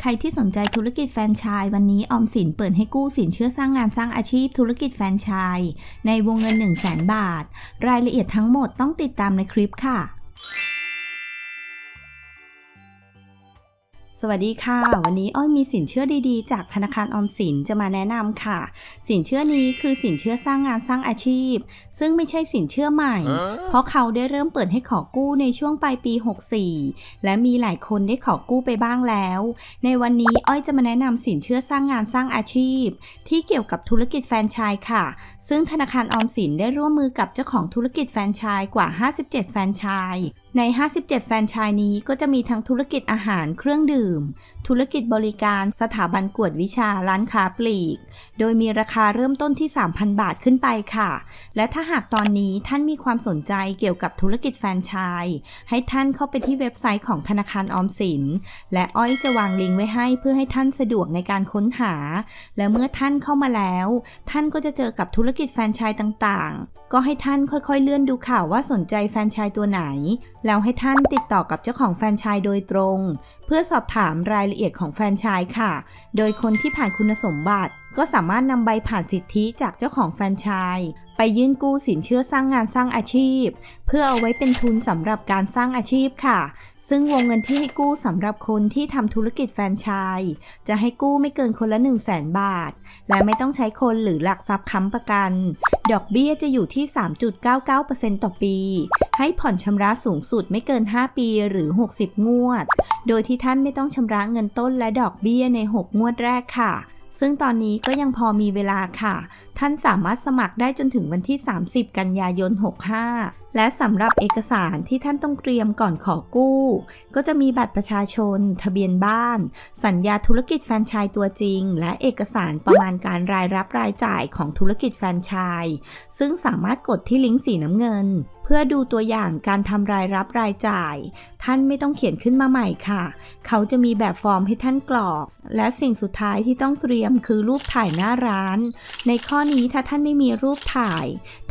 ใครที่สนใจธุรกิจแฟรนไชส์วันนี้ออมสินเปิดให้กู้สินเชื่อสร้างงานสร้างอาชีพธุรกิจแฟรนไชส์ในวงเงิน 1 0 0 0 0แบาท รายละเอียดทั้งหมดต้องติดตามในคลิปค่ะ สวัสดีค่ะ วันนี้อ้อยมีสินเชื่อดีๆ จากธนาคารออมสินจะมาแนะนำค่ะ สินเชื่อนี้คือสินเชื่อสร้างงานสร้างอาชีพ ซึ่งไม่ใช่สินเชื่อใหม่ เพราะเขาได้เริ่มเปิดให้ขอกู้ในช่วงปลายปี 64 และมีหลายคนได้ขอกู้ไปบ้างแล้ว ในวันนี้อ้อยจะมาแนะนำสินเชื่อสร้างงานสร้างอาชีพ ที่เกี่ยวกับธุรกิจแฟรนไชส์ค่ะ ซึ่งธนาคารออมสินได้ร่วมมือกับเจ้าของธุรกิจแฟรนไชส์กว่า 57 แฟรนไชส์ใน 57 แฟนชส์นี้ก็จะมีทั้งธุรกิจอาหารเครื่องดื่ม ธุรกิจบริการสถาบันกวดวิชาร้านค้าปลีก โดยมีราคาเริ่มต้นที่ 3,000 บาทขึ้นไปค่ะ และถ้าหากตอนนี้ท่านมีความสนใจเกี่ยวกับธุรกิจแฟนชส์ให้ท่านเข้าไปที่เว็บไซต์ของธนาคารออมสิน และอ้อยจะวางลิงก์ไว้ให้เพื่อให้ท่านสะดวกในการค้นหา และเมื่อท่านเข้ามาแล้ว ท่านก็จะเจอกับธุรกิจแฟนชส์ต่างๆ ก็ให้ท่านค่อยๆ เลื่อนดูข่าวว่าสนใจแฟนชส์ตัวไหนแล้วให้ท่านติดต่อกับเจ้าของแฟนชายโดยตรง เพื่อสอบถามรายละเอียดของแฟนชายค่ะ โดยคนที่ผ่านคุณสมบัติ ก็สามารถนำใบผ่านสิทธิจากเจ้าของแฟนชาย ไปยื่นกู้สินเชื่อสร้างงานสร้างอาชีพ เพื่อเอาไว้เป็นทุนสำหรับการสร้างอาชีพค่ะ ซึ่งวงเงินที่ให้กู้สำหรับคนที่ทำธุรกิจแฟรนไชส์จะให้กู้ไม่เกินคนละ 1 0 0 0 0แบาท และไม่ต้องใช้คนหรือหลักทรัพย์ค้ำประกัน ดอกเบี้ยจะอยู่ที่ 3.99%ต่อปี ให้ผ่อนชำระสูงสุดไม่เกิน 5 ปีหรือ 60 งวด โดยที่ท่านไม่ต้องชำระเงินต้นและดอกเบี้ยใน 6 งวดแรกค่ะซึ่งตอนนี้ก็ยังพอมีเวลาค่ะ ท่านสามารถสมัครได้จนถึงวันที่ 30 กันยายน 65 และสำหรับเอกสารที่ท่านต้องเตรียมก่อนขอกู้ ก็จะมีบัตรประชาชน ทะเบียนบ้าน สัญญาธุรกิจแฟรนไชส์ตัวจริง และเอกสารประมาณการรายรับรายจ่ายของธุรกิจแฟรนไชส์ซึ่งสามารถกดที่ลิงก์สีน้ำเงิน เพื่อดูตัวอย่างการทำรายรับรายจ่าย ท่านไม่ต้องเขียนขึ้นมาใหม่ค่ะ เขาจะมีแบบฟอร์มให้ท่านกรอก และสิ่งสุดท้ายที่ต้องเตรียมคือรูปถ่ายหน้าร้าน ในข้อนี้ถ้าท่านไม่มีรูปถ่าย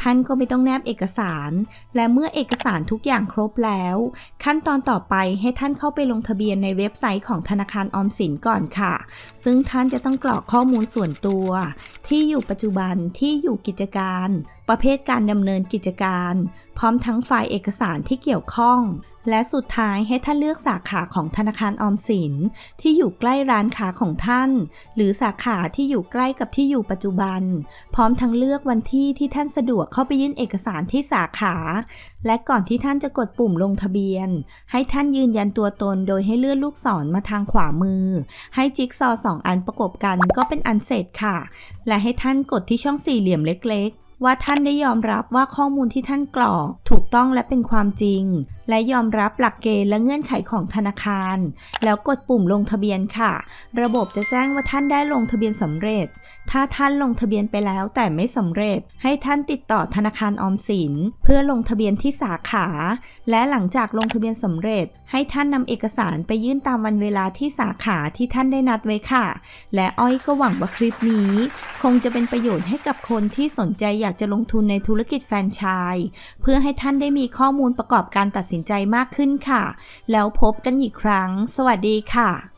ท่านก็ไม่ต้องแนบเอกสาร และเมื่อเอกสารทุกอย่างครบแล้ว ขั้นตอนต่อไปให้ท่านเข้าไปลงทะเบียนในเว็บไซต์ของธนาคารออมสินก่อนค่ะ ซึ่งท่านจะต้องกรอกข้อมูลส่วนตัว ที่อยู่ปัจจุบันที่อยู่กิจการ ประเภทการดำเนินกิจการ พร้อมทั้งไฟล์เอกสารที่เกี่ยวข้อง และสุดท้ายให้ท่านเลือกสาขาของธนาคารออมสิน ที่อยู่ใกล้ร้านค้าของท่าน หรือสาขาที่อยู่ใกล้กับที่อยู่ปัจจุบัน พร้อมทั้งเลือกวันที่ที่ท่านสะดวกเข้าไปยื่นเอกสารที่สาขา และก่อนที่ท่านจะกดปุ่มลงทะเบียน ให้ท่านยืนยันตัวตนโดยให้เลื่อนลูกศรมาทางขวามือ ให้จิ๊กซอว์สองอันประกบกันก็เป็นอันเสร็จค่ะ และให้ท่านกดที่ช่องสี่เหลี่ยมเล็ก ๆ ว่าท่านได้ยอมรับว่าข้อมูลที่ท่านกรอกถูกต้องและเป็นความจริง และยอมรับหลักเกณฑ์และเงื่อนไขของธนาคาร แล้วกดปุ่มลงทะเบียนค่ะ ระบบจะแจ้งว่าท่านได้ลงทะเบียนสำเร็จ ถ้าท่านลงทะเบียนไปแล้วแต่ไม่สำเร็จ ให้ท่านติดต่อธนาคารออมสิน เพื่อลงทะเบียนที่สาขา และหลังจากลงทะเบียนสำเร็จ ให้ท่านนำเอกสารไปยื่นตามวันเวลาที่สาขาที่ท่านได้นัดไว้ค่ะ และอ้อยก็หวังว่าคลิปนี้ คงจะเป็นประโยชน์ให้กับคนที่สนใจอยากจะลงทุนในธุรกิจแฟรนไชส์เพื่อให้ท่านได้มีข้อมูลประกอบการตัดสินสินใจมากขึ้นค่ะ แล้วพบกันอีกครั้ง สวัสดีค่ะ